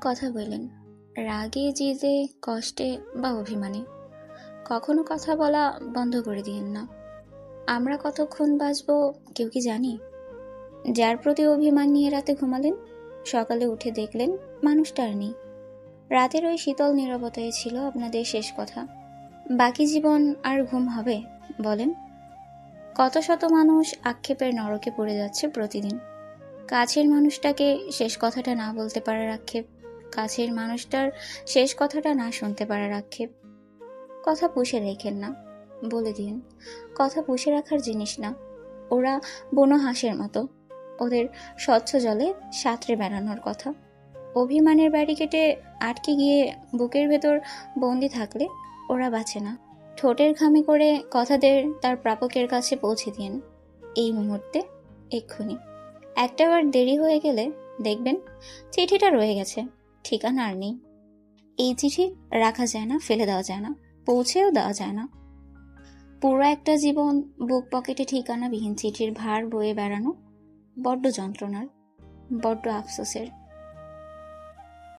কথা বললেন। রাগে, জিদে, কষ্টে বা অভিমানে। কখনো কথা বলা বন্ধ করে দিয়েন না। আমরা কতক্ষণ বাঁচবো, কেউ কি জানি? যার প্রতি অভিমান নিয়ে রাতে ঘুমালেন, সকালে উঠে দেখলেন, মানুষটা আর নেই। রাতের ওই শীতল নীরবতায় ছিল আপনাদের শেষ কথা। বাকি জীবন আর ঘুম হবে, বলেন। কত শত মানুষ আক্ষেপের নরকে পড়ে যাচ্ছে প্রতিদিন। কাছের মানুষটাকে শেষ কথাটা না বলতে পারার আক্ষেপ। কাছের মানুষটার শেষ কথাটা না শুনতে পারার আক্ষেপ। কথা পুষে রেখেন না, বলে দিন। কথা পুষে রাখার জিনিস না, ওরা বনো হাঁসের মতো। ওদের স্বচ্ছ জলে সাঁতরে বেড়ানোর কথা। অভিমানের ব্যারিকেটে আটকে গিয়ে বুকের ভেতর বন্দি থাকলে ওরা বাঁচে না। ঠোঁটের ঘামে করে কথাদের তার প্রাপকের কাছে পৌঁছে দিন। এই মুহূর্তে এক্ষুনি। একটাবার দেরি হয়ে গেলে দেখবেন চিঠিটা রয়ে গেছে। ঠিকানা আর নেই। এই চিঠি রাখা যায় না, ফেলে দেওয়া যায় না, পৌঁছেও দেওয়া যায় না। পুরো একটা জীবন বুক পকেটে ঠিকানাবিহীন চিঠির ভার বয়ে বেড়ানো বড্ড যন্ত্রণার, বড্ড আফসোসের।